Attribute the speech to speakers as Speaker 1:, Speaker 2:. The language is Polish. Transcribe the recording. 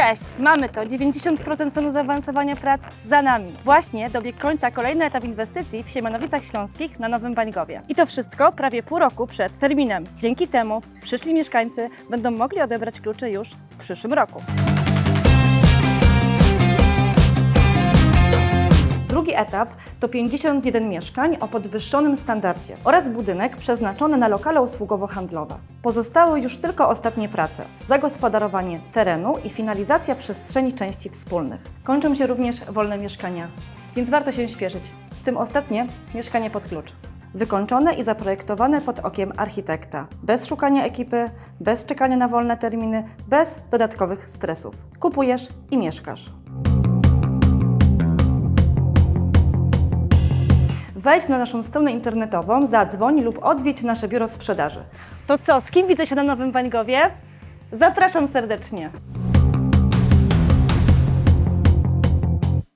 Speaker 1: Cześć! Mamy to. 90% stanu zaawansowania prac za nami. Właśnie dobiegł końca kolejny etap inwestycji w Siemianowicach Śląskich na Nowym Bańgowie. I to wszystko prawie pół roku przed terminem. Dzięki temu przyszli mieszkańcy będą mogli odebrać klucze już w przyszłym roku. Drugi etap to 51 mieszkań o podwyższonym standardzie oraz budynek przeznaczony na lokale usługowo-handlowe. Pozostały już tylko ostatnie prace: zagospodarowanie terenu i finalizacja przestrzeni części wspólnych. Kończą się również wolne mieszkania, więc warto się śpieszyć. W tym ostatnie mieszkanie pod klucz. Wykończone i zaprojektowane pod okiem architekta, bez szukania ekipy, bez czekania na wolne terminy, bez dodatkowych stresów. Kupujesz i mieszkasz. Wejdź na naszą stronę internetową, zadzwoń lub odwiedź nasze biuro sprzedaży. To co, z kim widzę się na Nowym Wańgowie? Zapraszam serdecznie.